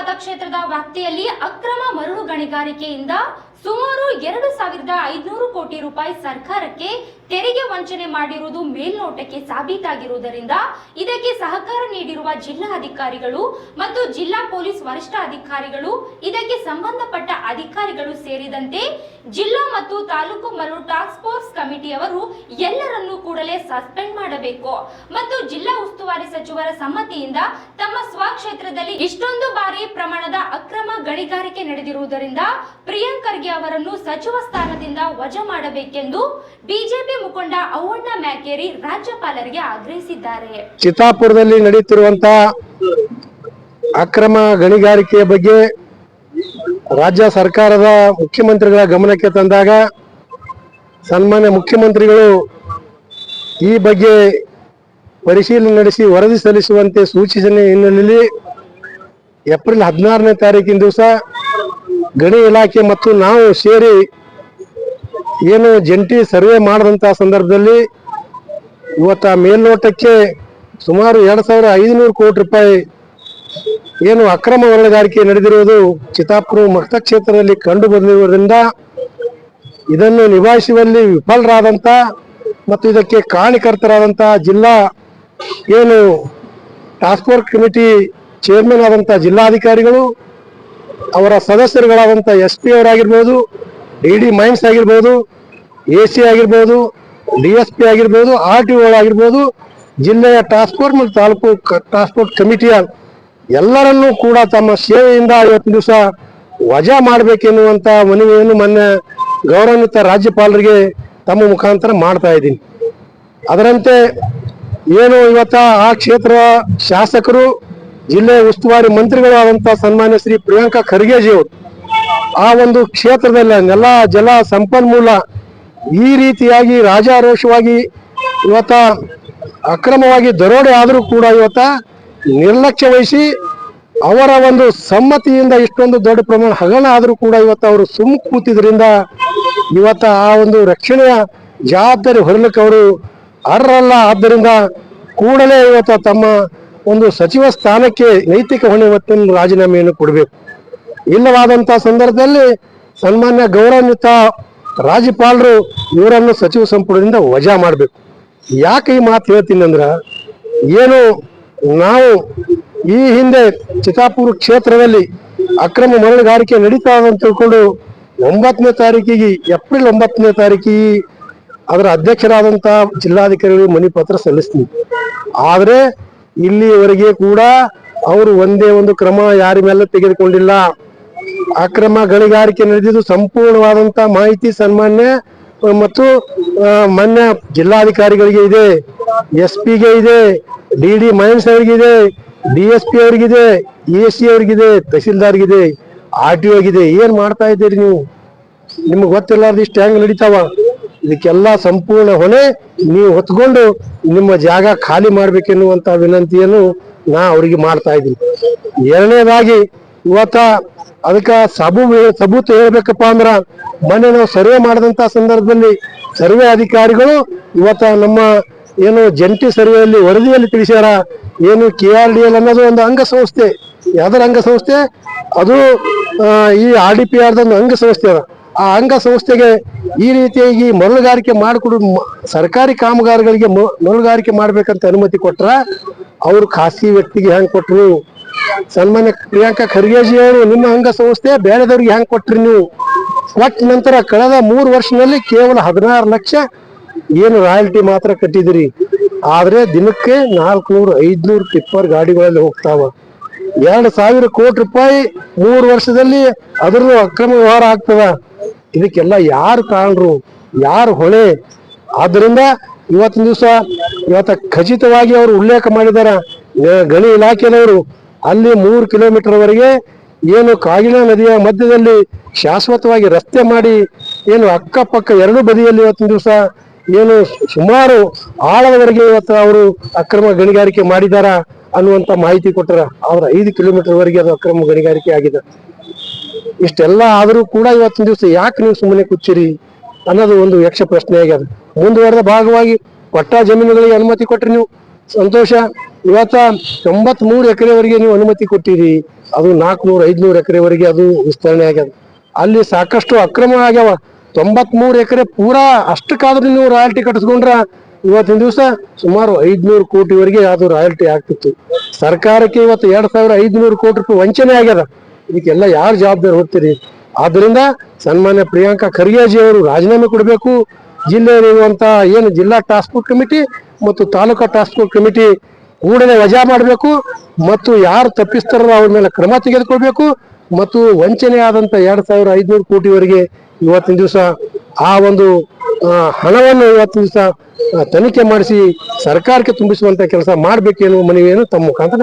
ಮತಕ್ಷೇತ್ರದ ವ್ಯಾಪ್ತಿಯಲ್ಲಿ ಅಕ್ರಮ ಮರಳು ಗಣಿಗಾರಿಕೆಯಿಂದ ಸುಮಾರು ಎರಡು ಸಾವಿರದ ಐದುನೂರು ಕೋಟಿ ರೂಪಾಯಿ ಸರ್ಕಾರಕ್ಕೆ ತೆರಿಗೆ ವಂಚನೆ ಮಾಡಿರುವುದು ಮೇಲ್ನೋಟಕ್ಕೆ ಸಾಬೀತಾಗಿರುವುದರಿಂದ ಇದಕ್ಕೆ ಸಹಕಾರ ನೀಡಿರುವ ಜಿಲ್ಲಾಧಿಕಾರಿಗಳು ಮತ್ತು ಜಿಲ್ಲಾ ಪೊಲೀಸ್ ವರಿಷ್ಠಾಧಿಕಾರಿಗಳು, ಇದಕ್ಕೆ ಸಂಬಂಧಪಟ್ಟ ಅಧಿಕಾರಿಗಳು ಸೇರಿದಂತೆ ಜಿಲ್ಲಾ ಮತ್ತು ತಾಲೂಕು ಮರಳು ಟಾಸ್ಕ್ ಕಮಿಟಿಯವರು ಎಲ್ಲರನ್ನು ಕೂಡಲೇ ಸಸ್ಪೆಂಡ್ ಮಾಡಬೇಕು. ಮತ್ತು ಜಿಲ್ಲಾ ಉಸ್ತುವಾರಿ ಸಚಿವರ ಸಮ್ಮತಿಯಿಂದ ತಮ್ಮ ಸ್ವಕ್ಷೇತ್ರದಲ್ಲಿ ಇಷ್ಟೊಂದು ಬಾರಿ ಪ್ರಮಾಣದ ಅಕ್ರಮ ಗಣಿಗಾರಿಕೆ ನಡೆದಿರುವುದರಿಂದ ಪ್ರಿಯಾಂಕ್ ಖರ್ಗೆ ಅವರನ್ನು ಸಚಿವ ಸ್ಥಾನದಿಂದ ವಜಾ ಮಾಡಬೇಕೆಂದು ಬಿಜೆಪಿ ಮುಖಂಡ ಔವಣ್ಣ ಮ್ಯಾಕೇರಿ ರಾಜ್ಯಪಾಲರಿಗೆ ಆಗ್ರಹಿಸಿದ್ದಾರೆ. ಚಿತ್ತಾಪುರದಲ್ಲಿ ನಡೆಯುತ್ತಿರುವಂತಹ ಅಕ್ರಮ ಗಣಿಗಾರಿಕೆಯ ಬಗ್ಗೆ ರಾಜ್ಯ ಸರ್ಕಾರದ ಮುಖ್ಯಮಂತ್ರಿಗಳ ಗಮನಕ್ಕೆ ತಂದಾಗ ಸನ್ಮಾನ್ಯ ಮುಖ್ಯಮಂತ್ರಿಗಳು ಈ ಬಗ್ಗೆ ಪರಿಶೀಲನೆ ನಡೆಸಿ ವರದಿ ಸಲ್ಲಿಸುವಂತೆ ಸೂಚಿಸಿದ ಹಿನ್ನೆಲೆಯಲ್ಲಿ ಏಪ್ರಿಲ್ ಹದಿನಾರನೇ ತಾರೀಕಿನ ದಿವಸ ಗಣಿ ಇಲಾಖೆ ಮತ್ತು ನಾವು ಸೇರಿ ಏನು ಜಂಟಿ ಸರ್ವೆ ಮಾಡಿದಂತಹ ಸಂದರ್ಭದಲ್ಲಿ ಇವತ್ತ ಮೇಲ್ನೋಟಕ್ಕೆ ಸುಮಾರು ಎರಡು ಸಾವಿರ ಐದುನೂರು ಕೋಟಿ ರೂಪಾಯಿ ಏನು ಅಕ್ರಮ ಹೊರಗಾರಿಕೆ ನಡೆದಿರುವುದು ಚಿತ್ತಾಪುರ ಮತಕ್ಷೇತ್ರದಲ್ಲಿ ಕಂಡು ಬಂದಿರುವುದರಿಂದ ಇದನ್ನು ನಿಭಾಯಿಸುವಲ್ಲಿ ವಿಫಲರಾದಂಥ ಮತ್ತು ಇದಕ್ಕೆ ಕಾರಣಕರ್ತರಾದಂಥ ಜಿಲ್ಲಾ ಏನು ಟಾಸ್ಕ್ ಫೋರ್ಸ್ ಕಮಿಟಿ ಚೇರ್ಮನ್ ಆದಂಥ ಜಿಲ್ಲಾಧಿಕಾರಿಗಳು, ಅವರ ಸದಸ್ಯರುಗಳಾದಂಥ ಎಸ್ ಪಿ ಅವರಾಗಿರ್ಬೋದು ಡಿ ಡಿ ಮೈನ್ಸ್ ಆಗಿರ್ಬೋದು ಎ ಸಿ ಆಗಿರ್ಬೋದು ಡಿ ಎಸ್ ಪಿ ಆಗಿರ್ಬೋದು ಆರ್ ಟಿ ಆಗಿರ್ಬೋದು ಜಿಲ್ಲೆಯ ಟಾಸ್ಕ್ ಫೋರ್ಸ್ ಮತ್ತು ತಾಲೂಕು ಟಾಸ್ಕ್ ಕಮಿಟಿಯ ಎಲ್ಲರನ್ನೂ ಕೂಡ ತಮ್ಮ ಸೇವೆಯಿಂದ ಇವತ್ತು ದಿವಸ ವಜಾ ಮಾಡಬೇಕೆನ್ನುವಂಥ ಮನವಿಯನ್ನು ಮೊನ್ನೆ ಗೌರವಾನ್ವಿತ ರಾಜ್ಯಪಾಲರಿಗೆ ತಮ್ಮ ಮುಖಾಂತರ ಮಾಡ್ತಾ ಇದ್ದೀನಿ. ಅದರಂತೆ ಏನು ಇವತ್ತ ಆ ಕ್ಷೇತ್ರ ಶಾಸಕರು, ಜಿಲ್ಲೆ ಉಸ್ತುವಾರಿ ಮಂತ್ರಿಗಳಾದಂಥ ಸನ್ಮಾನ್ಯ ಶ್ರೀ ಪ್ರಿಯಾಂಕಾ ಖರ್ಗೆಜಿ ಅವರು ಆ ಒಂದು ಕ್ಷೇತ್ರದಲ್ಲಿ ನೆಲ, ಜಲ ಸಂಪನ್ಮೂಲ ಈ ರೀತಿಯಾಗಿ ರಾಜಾರೋಷವಾಗಿ ಇವತ್ತ ಅಕ್ರಮವಾಗಿ ದರೋಡೆ ಆದರೂ ಕೂಡ ಇವತ್ತ ನಿರ್ಲಕ್ಷ್ಯ ವಹಿಸಿ ಅವರ ಒಂದು ಸಮ್ಮತಿಯಿಂದ ಇಷ್ಟೊಂದು ದೊಡ್ಡ ಪ್ರಮಾಣ ಹಗರಣ ಆದರೂ ಕೂಡ ಇವತ್ತು ಅವರು ಸುಮ್ಮ ಕೂತಿದ್ರಿಂದ ಇವತ್ತ ಆ ಒಂದು ರಕ್ಷಣೆಯ ಜವಾಬ್ದಾರಿ ಹೊರಲಿಕ್ಕೆ ಅವರು ಅರ್ಹರಲ್ಲ. ಆದ್ದರಿಂದ ಕೂಡಲೇ ಇವತ್ತು ತಮ್ಮ ಒಂದು ಸಚಿವ ಸ್ಥಾನಕ್ಕೆ ನೈತಿಕ ಹೊಣೆ ಹೊತ್ತಿನ ರಾಜೀನಾಮೆಯನ್ನು ಕೊಡಬೇಕು. ಇಲ್ಲವಾದಂತಹ ಸಂದರ್ಭದಲ್ಲಿ ಸನ್ಮಾನ್ಯ ಗೌರವಾನ್ವಿತ ರಾಜ್ಯಪಾಲರು ಇವರನ್ನು ಸಚಿವ ಸಂಪುಟದಿಂದ ವಜಾ ಮಾಡಬೇಕು. ಯಾಕೆ ಈ ಮಾತು ಹೇಳ್ತೀನಿ ಅಂದ್ರೆ, ಏನು ನಾವು ಈ ಹಿಂದೆ ಚಿತ್ತಾಪುರ ಕ್ಷೇತ್ರದಲ್ಲಿ ಅಕ್ರಮ ಮರಳುಗಾರಿಕೆ ನಡೀತಾ ಅಂತ ತಿಳ್ಕೊಂಡು ಒಂಬತ್ತನೇ ತಾರೀಕಿಗೆ, ಏಪ್ರಿಲ್ ಒಂಬತ್ತನೇ ತಾರೀಕಿಗೆ ಅದರ ಅಧ್ಯಕ್ಷರಾದಂಥ ಜಿಲ್ಲಾಧಿಕಾರಿಗಳು ಮನಿ ಪತ್ರ ಸಲ್ಲಿಸ್ತೀನಿ ಆದ್ರೆ ಇಲ್ಲಿಯವರೆಗೆ ಕೂಡ ಅವರು ಒಂದೇ ಒಂದು ಕ್ರಮ ಯಾರ ಮೇಲೆ ತೆಗೆದುಕೊಂಡಿಲ್ಲ. ಅಕ್ರಮ ಗಣಿಗಾರಿಕೆ ನಡೆದಿದ್ದು ಸಂಪೂರ್ಣವಾದಂತ ಮಾಹಿತಿ, ಸನ್ಮಾನ್ಯ, ಮತ್ತು ಮಾನ್ಯ ಜಿಲ್ಲಾಧಿಕಾರಿಗಳಿಗೆ ಇದೆ. ಎಸ್ ಪಿಗೆ ಇದೆ, ಡಿ ಡಿ ಮೈನ್ಸ್ ಅವರಿಗಿದೆ ಡಿ ಎಸ್ ಪಿ ಅವರಿಗಿದೆ, ಎ ಸಿ ಅವರಿಗಿದೆ ತಹಸೀಲ್ದಾರ್ಗಿದೆ ಆರ್ ಟಿ ಹೋಗಿದೆ ಏನ್ ಮಾಡ್ತಾ ಇದ್ದೀರಿ ನೀವು? ನಿಮ್ಗೆ ಗೊತ್ತಿಲ್ಲಾರ್ದು ಇಷ್ಟು ಹೆಂಗ್ ನಡೀತಾವ? ಇದಕ್ಕೆಲ್ಲ ಸಂಪೂರ್ಣ ಹೊಣೆ ನೀವು ಹೊತ್ಕೊಂಡು ನಿಮ್ಮ ಜಾಗ ಖಾಲಿ ಮಾಡ್ಬೇಕೆನ್ನುವಂತ ವಿನಂತಿಯನ್ನು ನಾ ಅವರಿಗೆ ಮಾಡ್ತಾ ಇದ್ದೀನಿ. ಎರಡನೇದಾಗಿ, ಇವತ್ತ ಅದಕ್ಕ ಸಬು ಸಬೂತು ಹೇಳ್ಬೇಕಪ್ಪ ಅಂದ್ರ, ಮೊನ್ನೆ ನಾವು ಸರ್ವೆ ಮಾಡಿದಂತ ಸಂದರ್ಭದಲ್ಲಿ ಸರ್ವೆ ಅಧಿಕಾರಿಗಳು ಇವತ್ತ ನಮ್ಮ ಏನು ಜಂಟಿ ಸರ್ವೆಯಲ್ಲಿ ವರದಿಯಲ್ಲಿ ತಿಳಿಸ್ಯಾರ, ಏನು ಕೆ ಆರ್ ಡಿ ಎಲ್ ಅನ್ನೋದು ಒಂದು ಅಂಗಸಂಸ್ಥೆ, ಯಾವ್ದಾರ ಅಂಗಸಂಸ್ಥೆ, ಅದು ಈ ಆರ್ ಡಿ ಪಿ ಆರ್ದೊಂದು ಅಂಗಸಂಸ್ಥೆ ಅದ. ಆ ಅಂಗಸಂಸ್ಥೆಗೆ ಈ ರೀತಿಯಾಗಿ ಮರಳುಗಾರಿಕೆ ಮಾಡಿಕೊಡು ಸರ್ಕಾರಿ ಕಾಮಗಾರಿಗಳಿಗೆ ಮರಳುಗಾರಿಕೆ ಮಾಡ್ಬೇಕಂತ ಅನುಮತಿ ಕೊಟ್ರ ಅವರು ಖಾಸಗಿ ವ್ಯಕ್ತಿಗೆ ಹೆಂಗ್ ಕೊಟ್ರು? ಸನ್ಮಾನ್ಯ ಪ್ರಿಯಾಂಕಾ ಖರ್ಗೆಜಿ ಅವರು, ನಿಮ್ಮ ಅಂಗಸಂಸ್ಥೆ ಬೇರೆದವ್ರಿಗೆ ಹೆಂಗ್ ಕೊಟ್ರಿ ನೀವು? ಕೊಟ್ಟ ನಂತರ ಕಳೆದ ಮೂರು ವರ್ಷದಲ್ಲಿ ಕೇವಲ ಹದಿನಾರು ಲಕ್ಷ ಏನು ರಾಯಲ್ಟಿ ಮಾತ್ರ ಕಟ್ಟಿದಿರಿ. ಆದ್ರೆ ದಿನಕ್ಕೆ ನಾಲ್ಕುನೂರು ಐದ್ನೂರು ಟಿಪ್ಪರ್ ಗಾಡಿಗಳಲ್ಲಿ ಹೋಗ್ತಾವ. ಎರಡು ಸಾವಿರ ಕೋಟಿ ರೂಪಾಯಿ ಮೂರು ವರ್ಷದಲ್ಲಿ ಅದರದ್ದು ಅಕ್ರಮ ವ್ಯವಹಾರ ಆಗ್ತದ. ಇದಕ್ಕೆಲ್ಲ ಯಾರು ಕಾರಣರು ಯಾರು ಹೊಳೆ ಆದ್ದರಿಂದ ಇವತ್ತಿನ ದಿವಸ ಇವತ್ತ ಖಚಿತವಾಗಿ ಅವರು ಉಲ್ಲೇಖ ಮಾಡಿದಾರ ಗ- ಗಣಿ ಇಲಾಖೆಯವರು ಅಲ್ಲಿ ಮೂರು ಕಿಲೋಮೀಟರ್ ವರೆಗೆ ಏನು ಕಾಗಿನ ನದಿಯ ಮಧ್ಯದಲ್ಲಿ ಶಾಶ್ವತವಾಗಿ ರಸ್ತೆ ಮಾಡಿ ಏನು ಅಕ್ಕಪಕ್ಕ ಎರಡು ಬದಿಯಲ್ಲಿ ಇವತ್ತಿನ ದಿವಸ ಏನು ಸುಮಾರು ಆಳದವರೆಗೆ ಇವತ್ತು ಅವರು ಅಕ್ರಮ ಗಣಿಗಾರಿಕೆ ಮಾಡಿದಾರ ಅನ್ನುವಂತ ಮಾಹಿತಿ ಕೊಟ್ಟರ ಅವ್ರ ಐದು ಕಿಲೋಮೀಟರ್ ವರೆಗೆ ಅದು ಅಕ್ರಮ ಗಣಿಗಾರಿಕೆ ಆಗಿದೆ. ಇಷ್ಟೆಲ್ಲ ಆದರೂ ಕೂಡ ಇವತ್ತಿನ ದಿವಸ ಯಾಕೆ ನೀವು ಸುಮ್ಮನೆ ಕುಚ್ಚಿರಿ ಅನ್ನೋದು ಒಂದು ಯಕ್ಷ ಪ್ರಶ್ನೆ ಆಗ್ಯದ. ಮುಂದುವರೆದ ಭಾಗವಾಗಿ ಪಟ್ಟ ಜಮೀನುಗಳಿಗೆ ಅನುಮತಿ ಕೊಟ್ಟರೆ ನೀವು. ಸಂತೋಷ, ಇವತ್ತ ತೊಂಬತ್ ಮೂರು ಎಕರೆವರೆಗೆ ನೀವು ಅನುಮತಿ ಕೊಟ್ಟಿರಿ. ಅದು ನಾಲ್ಕುನೂರ, ಐದ್ನೂರು ಎಕರೆವರೆಗೆ ಅದು ವಿಸ್ತರಣೆ ಆಗ್ಯದ. ಅಲ್ಲಿ ಸಾಕಷ್ಟು ಅಕ್ರಮ ಆಗ್ಯಾವ. ತೊಂಬತ್ ಮೂರು ಎಕರೆ ಪೂರಾ ಅಷ್ಟಕ್ಕಾದ್ರೂ ನೀವು ರಾಯಲ್ಟಿ ಕಟ್ಟಿಸ್ಕೊಂಡ್ರ ಇವತ್ತಿನ ದಿವಸ ಸುಮಾರು ಐದ್ನೂರು ಕೋಟಿವರೆಗೆ ಅದು ರಾಯಲ್ಟಿ ಆಗ್ತಿತ್ತು. ಸರ್ಕಾರಕ್ಕೆ ಇವತ್ತು ಎರಡ್ ಸಾವಿರ ಐದ್ನೂರು ಕೋಟಿ ರೂಪಾಯಿ ವಂಚನೆ ಆಗ್ಯದ. ಇದಕ್ಕೆಲ್ಲ ಯಾರು ಜವಾಬ್ದಾರಿ ಹೋಗ್ತೀರಿ ಆದ್ರಿಂದ ಸನ್ಮಾನ್ಯ ಪ್ರಿಯಾಂಕಾ ಖರ್ಗೆಜಿ ಅವರು ರಾಜೀನಾಮೆ ಕೊಡಬೇಕು. ಜಿಲ್ಲೆಯಲ್ಲಿರುವಂತ ಏನು ಜಿಲ್ಲಾ ಟಾಸ್ಕ್ ಫೋರ್ಸ್ ಕಮಿಟಿ ಮತ್ತು ತಾಲೂಕಾ ಟಾಸ್ಕ್ ಫೋರ್ಸ್ ಕಮಿಟಿ ಕೂಡಲೇ ವಜಾ ಮಾಡಬೇಕು ಮತ್ತು ಯಾರು ತಪ್ಪಿಸ್ತಾರೋ ಅವ್ರ ಮೇಲೆ ಕ್ರಮ ತೆಗೆದುಕೊಳ್ಬೇಕು ಮತ್ತು ವಂಚನೆ ಆದಂತ ಎರಡ್ ಸಾವಿರ ಐದ್ನೂರು ಕೋಟಿವರೆಗೆ ಇವತ್ತಿನ ದಿವಸ ಆ ಒಂದು ಹಣವನ್ನು ಇವತ್ತು ದಿವಸ ತನಿಖೆ ಮಾಡಿಸಿ ಸರ್ಕಾರಕ್ಕೆ ತುಂಬಿಸುವಂತ ಕೆಲಸ ಮಾಡ್ಬೇಕೇನು ಮನವಿಯನ್ನು ತಮ್ಮ ಮುಖಾಂತರ